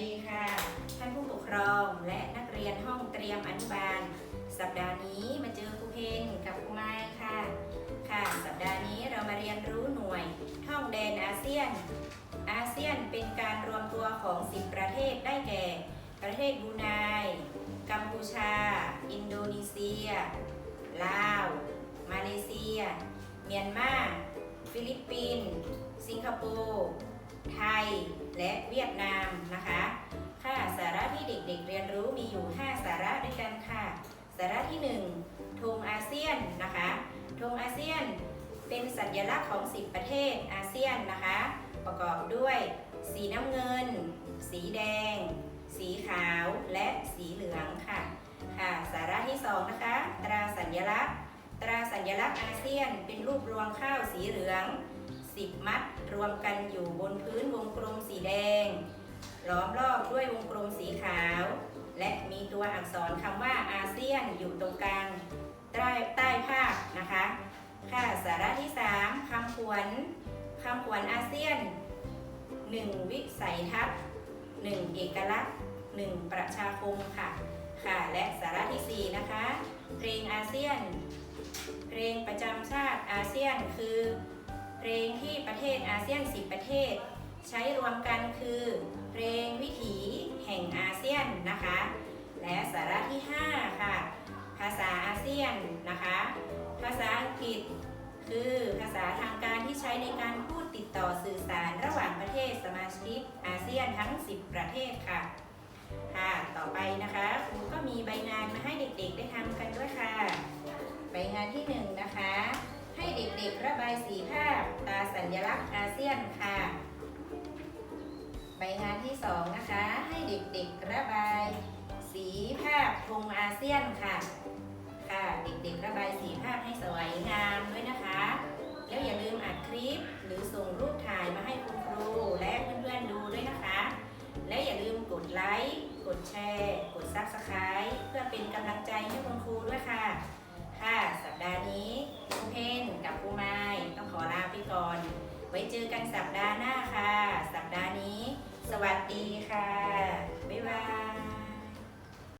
ดีค่ะ ท่านผู้ปกครองและนักเรียนห้องเตรียมอนุบาล สัปดาห์นี้มาเจอครูเพงกับครูไม้ค่ะ ค่ะ สัปดาห์นี้เรามาเรียนรู้หน่วย ท่องแดนอาเซียน อาเซียนเป็นการรวมตัวของ 10 ประเทศได้แก่ ประเทศบูไนกัมพูชา อินโดนีเซีย ลาว มาเลเซีย เมียนมา ฟิลิปปินส์สิงคโปร์ ไทย และเวียดนามนะคะ ค่ะสาระที่เด็กๆเรียนรู้มีอยู่ 5 สาระด้วยกันค่ะ สาระที่ 1ธงอาเซียนนะคะธงอาเซียนเป็นสัญลักษณ์ของ 10 ประเทศอาเซียนนะคะ ประกอบด้วย สีน้ำเงิน สีแดง สีขาวและสีเหลืองค่ะ ค่ะ สาระที่ 2 นะคะ ตราสัญลักษณ์ ตราสัญลักษณ์อาเซียนเป็นรูปรวงข้าวสีเหลือง 10 มัด รวมกันอยู่บนพื้นวงกลมสีแดง ล้อมรอบด้วยวงกลมสีขาว และมีตัวอักษรคำว่าอาเซียนอยู่ตรงกลางใต้ใต้ภาพนะคะ ค่ะ สาระที่ 3คำขวัญคำขวัญอาเซียน 1 วิสัยทัศน์ 1 เอกลักษณ์ 1 ประชาคมค่ะ ค่ะ และสาระทีสี่4 นะคะ เพลงอาเซียน เพลงประจำชาติอาเซียนคือ เพลงที่ประเทศอาเซียน 10 ประเทศ ใช้รวมกันคือเพลงวิถีแห่งอาเซียนนะคะ และสาระที่ 5 ค่ะ ภาษาอาเซียนนะคะ ภาษาอังกฤษคือภาษาทางการที่ใช้ในการพูดติดต่อสื่อสารระหว่างประเทศสมาชิกอาเซียนทั้ง 10 ประเทศค่ะ ค่ะ ต่อไปนะคะครูก็มีใบงานมาให้เด็กๆได้ทำกันด้วยค่ะ ใบงานที่ 1 นะคะ ด็กๆ ระบายสีภาพตาสัญลักษณ์อาเซียนค่ะ ใบงานที่ 2 นะคะ ให้เด็กๆ ระบาย สีภาพธงอาเซียนค่ะ ค่ะเด็กๆ ระบายสีภาพให้สวยงามด้วยนะคะ แล้วอย่าลืมอัดคลิปหรือส่งรูปถ่ายมาให้คุณครูและเพื่อนๆดูด้วยนะคะ และอย่าลืมกดไลค์ กดแชร์ กด Subscribe เพื่อเป็นกำลังใจให้คุณครูด้วยค่ะ ค่ะสัปดาห์นี้ครูเพนกับครูไม้ต้องขอลาไปก่อน ไว้เจอกันสัปดาห์หน้าค่ะ สัปดาห์นี้ สวัสดีค่ะ